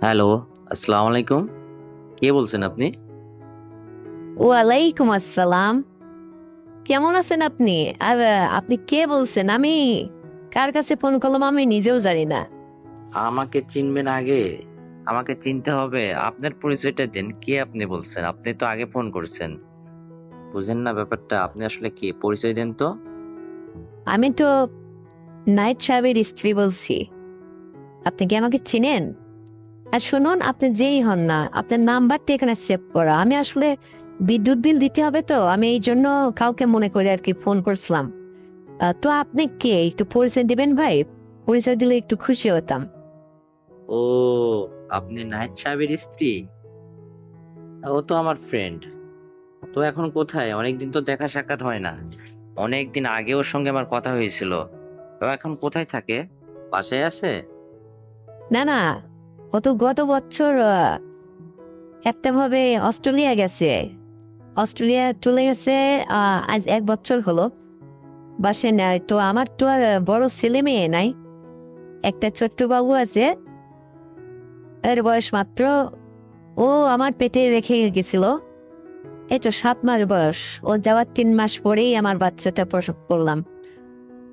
Hello আসসালামু আলাইকুম কে বলছেন আপনি? ওয়ালাইকুম আসসালাম। কেমন আছেন আপনি? আর আপনি কে বলছেন? আমি কার কাছে ফোন করলাম আমি নিজেও জানি না। আমাকে চিনবেন আগে। আমাকে চিনতে হবে। আপনার পরিচয়টা দেন কে আপনি বলছেন? আপনি তো আগে ফোন করছেন। বুঝেন না ব্যাপারটা আপনি আসলে কে? পরিচয় দেন তো। আমি তো নাইট সাহেবের স্ত্রী বলছি। আপনি কি আমাকে চিনেন? আর শুনুন আপনি যেই হন না আপনার নাম্বারটা এখানে সেভ করা। আমি আসলে বিদ্যুৎ বিল দিতে হবে তো আমি এই জন্য কাউকে মনে করে আর কি ফোন করছিলাম। তো আপনি কে? একটু পরিচয় দিবেন ভাই? পরিচয় দিলে একটু খুশি হতাম। ও আপনি নাইট সাহেবের স্ত্রী? ও তো আমার ফ্রেন্ড তো এখন কোথায়? অনেকদিন তো দেখা সাক্ষাৎ হয় না। অনেকদিন আগে ওর সঙ্গে আমার কথা হয়েছিল। তো এখন কোথায় থাকে? বাসায় আছে? না না ও তো গত বছর একটা ভাবে অস্ট্রেলিয়া গেছে। অস্ট্রেলিয়া চলে গেছে আজ এক বছর হলো। বাসে নাই, তো আমার তো আর বড় ছেলে মেয়ে নাই। একটা ছোট্ট বাবু আছে, এর বয়স মাত্র, ও আমার পেটে রেখে গেছিল। এই তো সাত মাস বয়স, ও যাওয়ার তিন মাস পরেই আমার বাচ্চাটা প্রসব করলাম।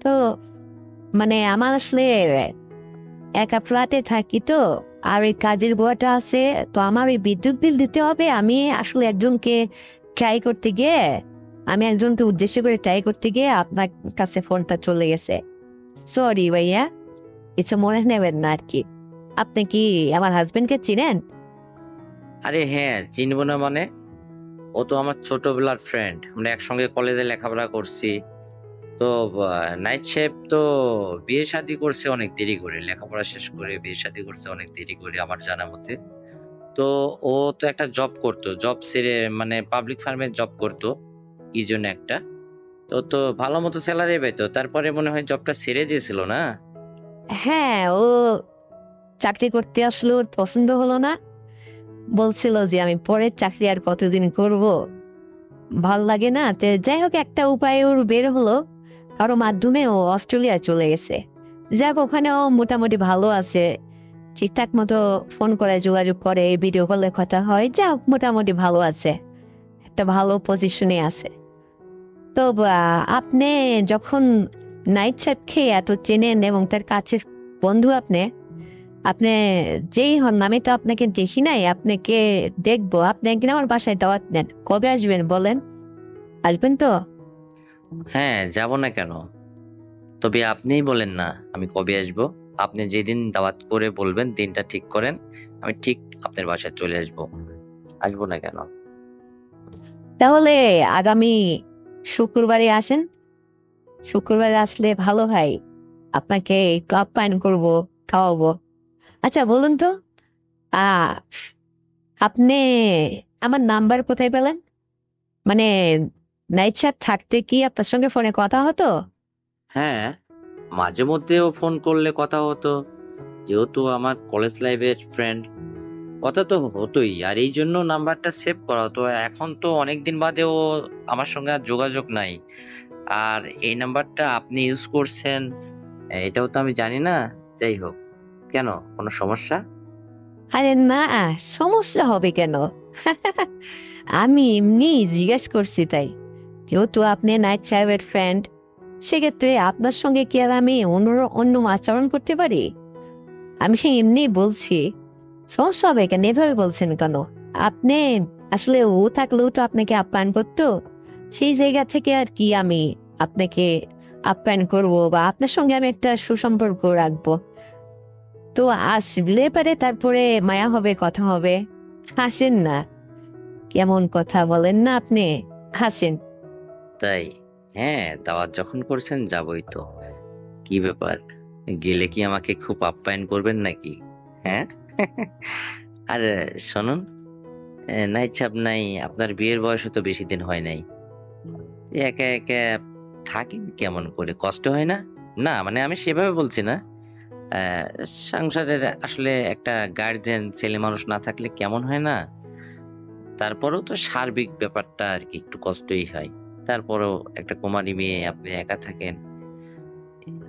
তো মানে আমার আসলে একা ফ্ল্যাটে থাকি তো আর ওই কাজের বুয়াটা আছে, তো আমার ওই বিদ্যুৎ বিল দিতে হবে। আমি আসলে একজনকে ট্রাই করতে গিয়ে, আমি একজনকে উদ্দেশ্য করে ট্রাই করতে গিয়ে আপনার কাছে ফোনটা চলে গেছে। সরি ভাইয়া, কিছু মনে নেবেন না আর কি। আপনি কি আমার হাজবেন্ডকে চিনেন? আরে হ্যাঁ চিনবো না মানে। ও তো আমার ছোটবেলার ফ্রেন্ড আমরা একসঙ্গে কলেজে লেখাপড়া করছি। তো নাইট শেফ তো বিয়ে শাদী করছে অনেক দেরি করে, লেখাপড়া শেষ করে বিয়ে শাদী করছে অনেক দেরি করে আমার জানা মতে। তো ও তো একটা জব করতো জব ছেড়ে মানে পাবলিক ফার্মে জব করতো, কি জন্য একটা? তো তো ভালো মতো স্যালারি পেতো তারপরে মনে হয় জবটা ছেড়ে দিয়েছিল না? হ্যাঁ ও চাকরি করতে আসলো পছন্দ হলো না। বলছিল যে আমি পরের চাকরি আর কতদিন করব, ভালো লাগে না। তো যাই হোক, একটা উপায় ওর বের হলো। কারও মাধ্যমে ও অস্ট্রেলিয়া চলে গেছে। যাক ওখানেও মোটামুটি ভালো আছে। ঠিকঠাক মতো ফোন করে যোগাযোগ করে ভিডিও কলে কথা হয়। যা মোটামুটি ভালো আছে। একটা ভালো পজিশনে আছে। তো আপনি যখন নাইট সাহেব খেয়ে এত চেনেন এবং তার কাছের বন্ধু আপনি আপনি যেই হন, আমি তো আপনাকে দেখি নাই। আপনাকে দেখব। আপনি একদিন আমার বাসায় দাওয়াত নেন। কবে আসবেন বলেন? আসবেন তো? হ্যাঁ যাব না কেন? তবে আপনিই বলেন না, আমি কবে আসব? আপনি যেদিন দাওয়াত করে বলবেন, দিনটা ঠিক করেন, আমি ঠিক আপনার বাসায় চলে আসব। আসব না কেন? তাহলে আগামী শুক্রবারে আসেন। শুক্রবারে আসলে ভালো হয়। আপনাকে একটু আপ্যায়ন করব, খাওয়াবো। আচ্ছা বলুন তো আপনি আমার নাম্বার কোথায় পেলেন? মানে নাইট সাহেব থাকতে কি আপনার সঙ্গে ফোনে কথা হতো? হ্যাঁ মাঝে মধ্যেও ফোন করলে কথা হতো। যেহেতু আমার কলেজ লাইফের ফ্রেন্ড কথা তো হতোই। আর এই জন্য নাম্বারটা সেভ করা হতো। এখন তো অনেক দিন বাদেও আমার সঙ্গে আর যোগাযোগ নাই। আর এই নাম্বারটা আপনি ইউজ করছেন এটাও তো আমি জানি না। যাই হোক কেন? কোনো সমস্যা? আরে না সমস্যা হবে কেন? আমি এমনি জিজ্ঞেস করছি তাই। যেহেতু আপনি নাইট সাহেবের ফ্রেন্ড সেক্ষেত্রে আপনার সঙ্গে কি আর আমি অন্য অন্য আচরণ করতে পারি? আমি সে এমনি বলছি। সমস্যা হবে কেন? এভাবে বলছেন কেন? আপনি, আসলে ও থাকলেও তো আপনাকে আপ্যায়ন করতো। সেই জায়গা থেকে আর কি আমি আপনাকে আপ্যায়ন করব বা আপনার সঙ্গে আমি একটা সুসম্পর্ক রাখব। তো আসলে পারে তারপরে মায়া হবে, কথা হবে। হাসেন না। কেমন কথা বলেন না আপনি? হাসেন। তাই? হ্যাঁ দাওয়াত যখন করছেন যাবই তো। কি ব্যাপার? গেলে কি আমাকে খুব আপ্যায়ন করবেন নাকি? হ্যাঁ? আর, শুনুন নাইট চাপ নাই, আপনার বিয়ের বয়স তো বেশি দিন হয় নাই। একা একা থাকেন কেমন করে? কষ্ট হয় না? না মানে আমি সেভাবে বলছি না। সংসারের আসলে একটা গার্জেন ছেলে মানুষ না থাকলে কেমন হয় না? তারপরেও তো সার্বিক ব্যাপারটা আর কি একটু কষ্টই হয়। তারপরেও একটা কুমারী মেয়ে, আপনি একা থাকেন।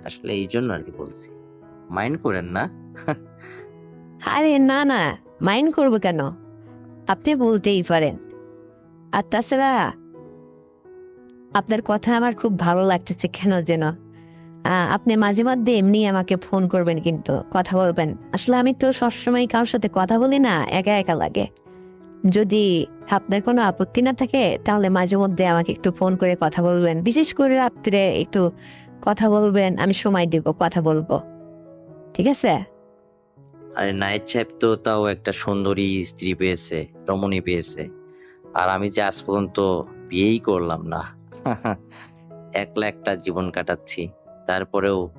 আসলে এই জন্য আর কি বলছি। মাইন্ড করেন না। আরে না না, মাইন্ড করব কেন? আপনি বলতেই পারেন। আর তাছাড়া আপনার কথা আমার খুব ভালো লাগতেছে কেন যেন? আপনি মাঝে মধ্যে এমনি আমাকে ফোন করবেন কিন্তু, কথা বলবেন। আসলে আমি তো সবসময় কারোর সাথে কথা বলি না, একা একা লাগে। যদি আপনার কোনো আপত্তি না থাকে, তাহলে মাঝে মধ্যে আমাকে একটু ফোন করে কথা বলবেন। বিশেষ করে রাত্রে একটু কথা বলবেন, আমি সময় দিব, কথা বলব। ঠিক আছে? আরে নাইট সাহেব তো তাও একটা সুন্দরী স্ত্রী পেয়েছে, রমণী পেয়েছে। আর আমি যে আজ পর্যন্ত বিয়েই করলাম না, একলা একটা জীবন কাটাচ্ছি। তারপরেও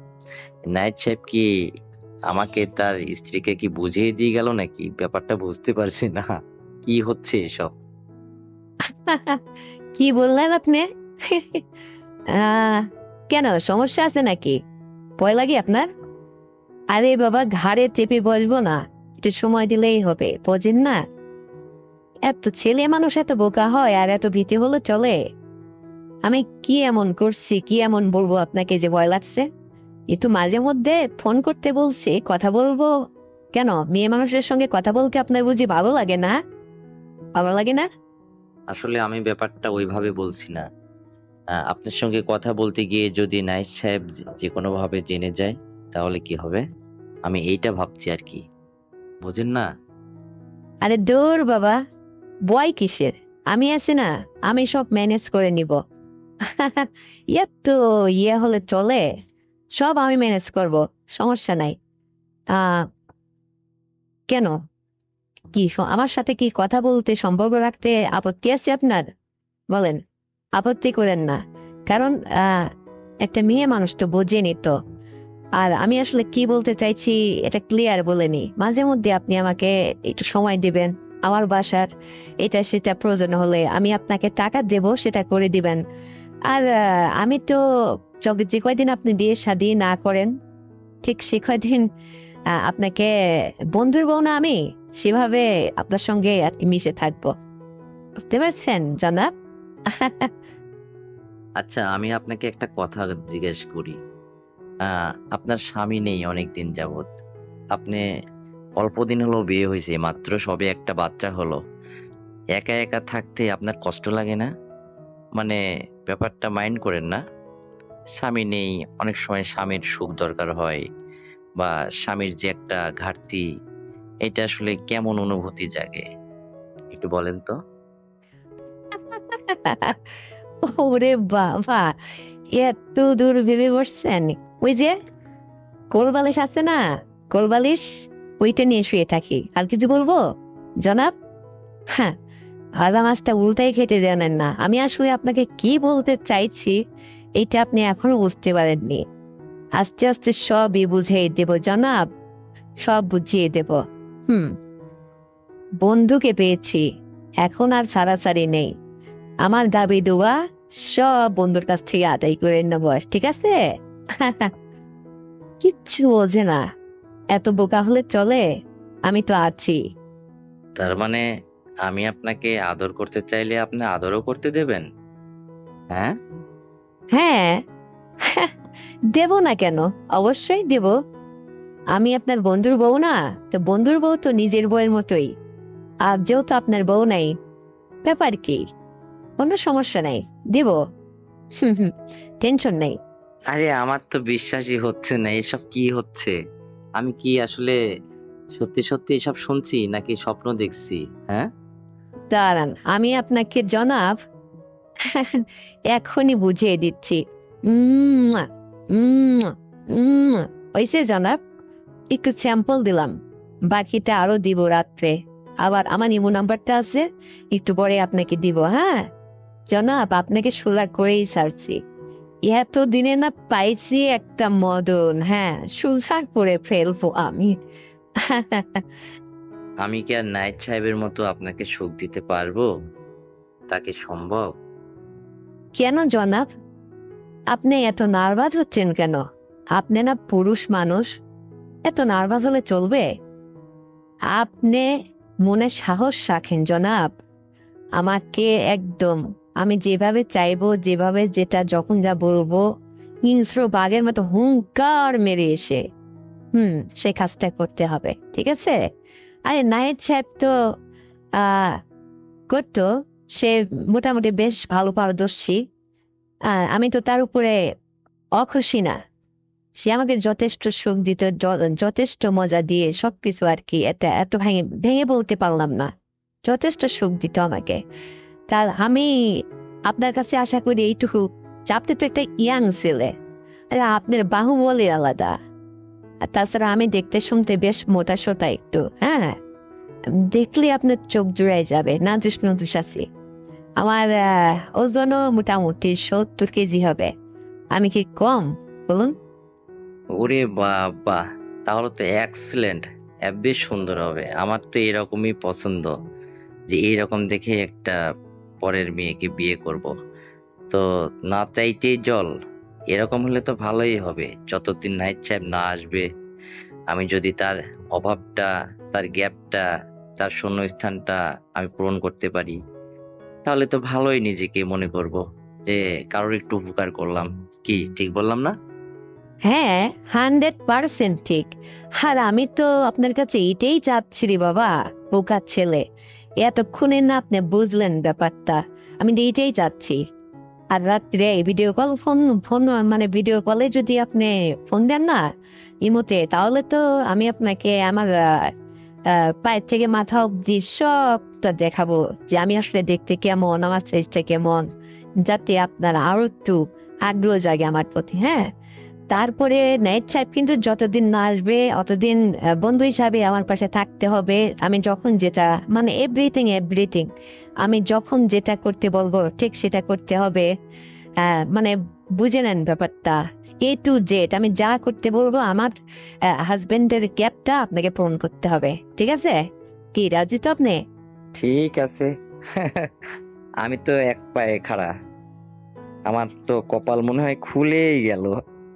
নাইট সাহেব কি আমাকে তার স্ত্রীকে কি বুঝিয়ে দিয়ে গেল নাকি? ব্যাপারটা বুঝতে পারছি না। কি হচ্ছে এসব। কি বললেন আপনি? কেন, সমস্যা আছে নাকি? ভয় লাগে আপনার? আরে বাবা, ঘাড়ে চেপে বসবো না। একটু সময় দিলেই হবে, বোঝেন না। এত ছেলে মানুষ এত বোকা হয়, আর এত ভীতি হলে চলে। আমি কি এমন করছি, কি এমন বলব আপনাকে যে ভয় লাগছে? একটু মাঝে মধ্যে ফোন করতে বলছি, কথা বলব। কেন, মেয়ে মানুষের সঙ্গে কথা বলতে আপনার বুঝি ভালো লাগে না? ভালো লাগে না? আসলে আমি ব্যাপারটা ওইভাবে বলছি না। আপনার সঙ্গে কথা বলতে গিয়ে যদি নাইট সাহেব যে- যে কোনো ভাবে জেনে যায় তাহলে কি হবে? আমি এইটা ভাবছি আর কি। বুঝেন না? আরে দূর বাবা বয় কিসের? আমি আছি না আমি সব ম্যানেজ করে নিব। ইয়ে তো ইয়ে হলে চলে সব আমি ম্যানেজ করব সমস্যা নাই। আহ, কেন? কি আমার সাথে কি কথা বলতে সম্পর্ক রাখতে আপত্তি আছে আপনার? বলেন, আপত্তি করেন না। কারণ একটা মেয়ে মানুষ তো বোঝেনি তো। আর আমি আসলে কি বলতে চাইছি এটা ক্লিয়ার বলেনি। মাঝে মধ্যে আপনি আমাকে একটু সময় দিবেন, আমার বাসার এটা সেটা প্রয়োজন হলে আমি আপনাকে টাকা দেব, সেটা করে দিবেন। আর আমি তো যে কয়দিন আপনি বিয়ে শাদি না করেন, ঠিক সে কয়দিন আপনাকে বন্ধুর বউ না আমি? সেভাবে আপনার সঙ্গে আর কি মিশে থাকব। বুঝতে পারছেন, জনাব? আচ্ছা আমি আপনাকে একটা কথা জিজ্ঞেস করি। আপনার স্বামী নেই অনেক দিন আপনি অল্প দিন হলো বিয়ে হয়েছে, মাত্র সবে একটা বাচ্চা হলো। একা একা থাকতে আপনার কষ্ট লাগে না? মানে ব্যাপারটা মাইন্ড করেন না? স্বামী নেই, অনেক সময় স্বামীর সুখ দরকার হয় বা স্বামীর যে একটা ঘাটতি এটা আসলে কেমন অনুভূতি জাগে? একটু বলেন তো। ওরে বাবা, এত দূর ভেবে বসছেন। ওই যে কোলবালিশ আছে না? কোলবালিশ ওইটা নিয়ে শুয়ে থাকি। আর কিছু বলব? জনাব? হ্যাঁ ভাজা মাছটা উল্টাই খেতে জানেন না। আমি আসলে আপনাকে কি বলতে চাইছি, এটা আপনি এখনও বুঝতে পারেননি। আস্তে আস্তে সবই বুঝিয়ে দেব, জনাব। সব বুঝিয়ে দেব। হুম। বন্ধুকে পেয়েছি। এখন আর সারাসারি নেই। আমার দাবি দোয়া সব বন্ধুর কাছ থেকে আদায় করে নেব ঠিক আছে? কিচ্ছু বোঝে না। এত বোকা হলে চলে? আমি তো আছি। তার মানে আমি আপনাকে আদর করতে চাইলে আপনি আদরও করতে দেবেন? হ্যাঁ? হ্যাঁ। দেব না কেন? অবশ্যই দেব। আমি আপনার বন্ধুর বউ না? তো বন্ধুর বউ তো নিজের বউয়ের মতোই। আর যেহেতু আপনার বউ নাই ব্যাপার কি? কোনো সমস্যা নাই দেব? টেনশন নেই। আরে আমার তো বিশ্বাসই হচ্ছে না এসব কি হচ্ছে? আমি কি আসলে সত্যি সত্যি এসব শুনছি নাকি স্বপ্ন দেখছি হ্যাঁ? দাঁড়ান আমি আপনাকে জনাব এখনই বুঝিয়ে দিচ্ছি। উম, উম, উম। হইছে জনাব? একটু স্যাম্পল দিলাম। বাকিটা আরও দিব রাত্রে। আবার আমার ইমো নাম্বারটা আছে একটু পরে আপনাকে দিব হ্যাঁ? জনাব আপনাকে সোজা করেই সারছি এত দিনে না পাইছি একটা মদন হ্যাঁ? সোজা করে ফেলব আমি। আমি কি আর নাইট সাহেবের মতো আপনাকে সুখ দিতে পারব? তাকে সম্ভব? কেন জনাব? আপনি এত নার্ভাস হচ্ছেন কেন? আপনি না পুরুষ মানুষ। এত নার্ভাস হলে চলবে? আপনি মনে সাহস রাখেন, জনাব। আমাকে একদম, আমি যেভাবে চাইব, যেভাবে যেটা যখন যা বলব, হিংস্র বাঘের মতো হুঙ্কার মেরে এসে। হুম সেই কাজটা করতে হবে, ঠিক আছে? আরে নায়েদ সাহেব তো করতো সে মোটামুটি বেশ ভালো পারদর্শী। আমি তো তার উপরে অখুশি না। সে আমাকে যথেষ্ট সুখ দিত যথেষ্ট মজা দিয়ে সবকিছু আর কি এটা এত ভেঙে ভেঙে বলতে পারলাম না। যথেষ্ট সুখ দিত আমাকে। কাল আমি আপনার কাছে আশা করি এইটুকু আপনি তো একটা ইয়াং ছেলে। আপনার বাহুবলী আলাদা। আর তাছাড়া আমি দেখতে শুনতে বেশ মোটা সোটা একটু হ্যাঁ? দেখলে আপনার চোখ জুড়াই যাবে, না দুষ্ণ দুশাসি আমার ওজনও মোটামুটি সত্তর কেজি হবে। আমি কি কম, বলুন? ওরে বাবা, তাহলে তো এক্সেলেন্ট বেশ সুন্দর হবে। আমার তো এরকমই পছন্দ যে এইরকম দেখে একটা পরের মেয়েকে বিয়ে করব। তো না চাইতেই জল। এরকম হলে তো ভালোই হবে। যতদিন নাইট সাহেব না আসবে, আমি যদি তার অভাবটা, তার গ্যাপটা, তার শূন্যস্থানটা আমি পূরণ করতে পারি, তাহলে তো ভালোই নিজেকে মনে করব যে কারোর একটু উপকার করলাম। কি, ঠিক বললাম না? হ্যাঁ হান্ড্রেড পার্সেন্ট ঠিক। আর আমি তো আপনার কাছে এটাই চাচ্ছি রে বাবা বোকার ছেলে। এতক্ষণে না আপনি বুঝলেন ব্যাপারটা, আমি তো এইটাই চাচ্ছি। আর রাত্রে ভিডিও কল ফোন ফোন মানে ভিডিও কলে যদি আপনি ফোন দেন না, ইমোতে, তাহলে তো আমি আপনাকে আমার পায়ের থেকে মাথা অব্দি সবটা দেখাবো যে আমি আসলে দেখতে কেমন, আমার সাইজটা কেমন, যাতে আপনার আরও একটু আগ্রহ জাগে আমার প্রতি হ্যাঁ? তারপরে নাইট সাহেব কিন্তু যতদিন না আসবে, অতদিন বন্ধু হিসাবে আমার পাশে থাকতে হবে। আমি যখন যেটা মানে এভরিথিং এভরিথিং আমি যখন যেটা করতে বলব, ঠিক সেটা করতে হবে। মানে বুঝে নেন ব্যাপারটা। এ টু জেড আমি যা করতে বলব, আমার হাজবেন্ডের গ্যাপটা আপনাকে পূরণ করতে হবে। ঠিক আছে? কি, রাজি তো আপনি? ঠিক আছে। আমি তো এক পায়ে খাড়া। আমার তো কপাল মনে হয় খুলেই গেল।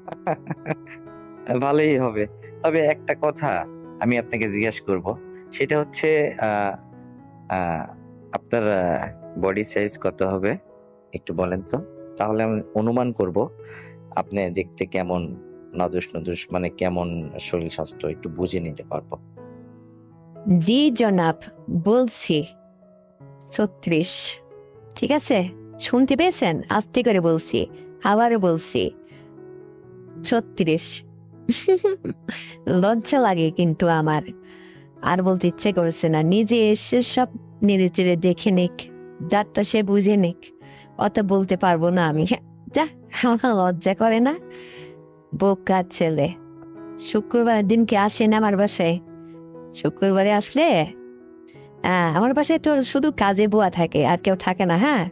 ভালোই হবে। তবে একটা কথা আমি আপনাকে জিজ্ঞেস করব। সেটা হচ্ছে আপনার বডি সাইজ কত হবে? একটু বলেন তো। তাহলে আমি অনুমান করব, আপনি দেখতে কেমন, নদুস নদুস মানে কেমন শরীর স্বাস্থ্য একটু বুঝে নিতে পারব। জি জনাব, বলছি। ছত্রিশ। ঠিক আছে? শুনতে পেয়েছেন? আস্তে করে বলছি। আবারও বলছি। ছত্রিশ। লজ্জা লাগে কিন্তু আমার। আর বলতে ইচ্ছে করছে না নিজে এসে সব নেড়ে দেখে নিক যারটা সে বুঝে নিক। অত বলতে পারব না আমি। যা আমার লজ্জা করে না। বোকা ছেলে। শুক্রবার দিন কি আসেন আমার বাসায়? শুক্রবারে আসলে? আহ, আমার বাসায় তো শুধু কাজে বুয়া থাকে আর কেউ থাকে না হ্যাঁ?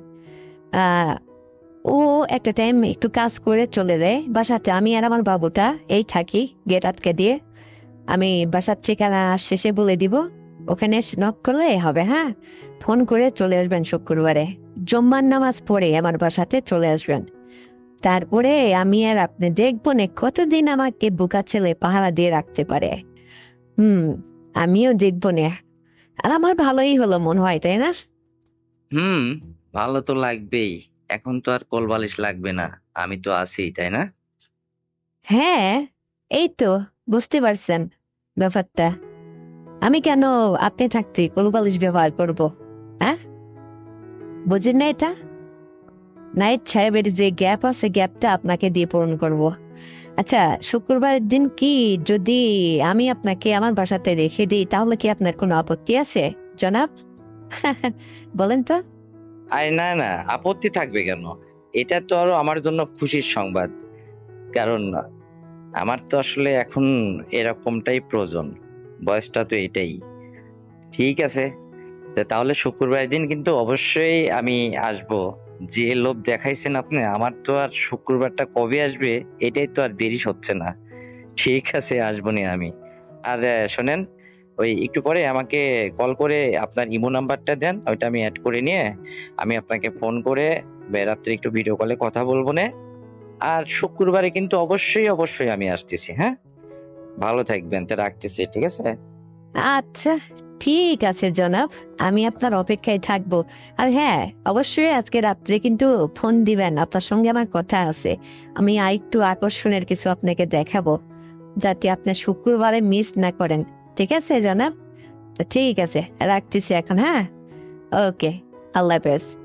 ও একটা টাইম একটু কাজ করে চলে যায়। বাসাতে আমি আর আমার বাবুটা, এই থাকি গেট আটকে দিয়ে। আমি বাসার ঠিকানা শেষে বলে দিব। ওখানে নক করলে হবে হ্যাঁ? ফোন করে চলে আসবেন শুক্রবারে। জম্মার নামাজ পড়ে আমার বাসাতে চলে আসবেন। তারপরে আমি আর আপনি দেখব না কতদিন আমাকে বুকা ছেলে পাহারা দিয়ে রাখতে পারে। হুম, আমিও দেখব না। আর আমার ভালোই হলো মনে হয়, তাই না? হুম, ভালো তো লাগবেই। এখন তো আর কোল বালিশ লাগবে না। আমি তো আছি, তাই না? হ্যাঁ এই তো, বুঝতে পারছেন ব্যাপারটা। আমি কেন আপনি থাকতে কলবালিশ ব্যবহার করব হ্যাঁ? বুঝেন না এটা? নাইট সাহেবের যে গ্যাপ আছে, গ্যাপটা আপনাকে দিয়ে পূরণ করব। আচ্ছা শুক্রবারের দিন কি যদি আমি আপনাকে আমার বাসাতে রেখে দিই, তাহলে কি আপনার কোনো আপত্তি আছে, জনাব? বলেন তো। আরে না না, আপত্তি থাকবে কেন? এটা তো আরও আমার জন্য খুশির সংবাদ। কারণ আমার তো আসলে এখন এরকমটাই প্রয়োজন। বয়সটা তো এটাই। ঠিক আছে তাহলে শুক্রবার দিন কিন্তু অবশ্যই আমি আসব। যে লোভ দেখাইছেন আপনি, আমার তো আর শুক্রবারটা কবে আসবে, এটাই তো আর দেরি হচ্ছে না। ঠিক আছে, আসব নি আমি। আর শোনেন ওই একটু পরে আমাকে কল করে আপনার ইমো নাম্বারটা দেন, ওইটা আমি অ্যাড করে নিয়ে আমি আপনাকে ফোন করে রাত্রে একটু ভিডিও কলে কথা বলব না। আর শুক্রবারে কিন্তু অবশ্যই অবশ্যই আমি আসতেছি হ্যাঁ? ভালো থাকবেন, তো রাখতেছি, ঠিক আছে? আচ্ছা ঠিক আছে জনাব, আমি আপনার অপেক্ষায় থাকব। আর হ্যাঁ অবশ্যই আজকে রাত্রে কিন্তু ফোন দিবেন, আপনার সঙ্গে আমার কথা আছে। আমি আরেকটু আকর্ষণের কিছু আপনাকে দেখাবো, যাতে আপনি শুক্রবারে মিস না করেন। ঠিক আছে জনাব। ঠিক আছে রাখতেছি এখন হ্যাঁ? ওকে আল্লাহ হাফেজ।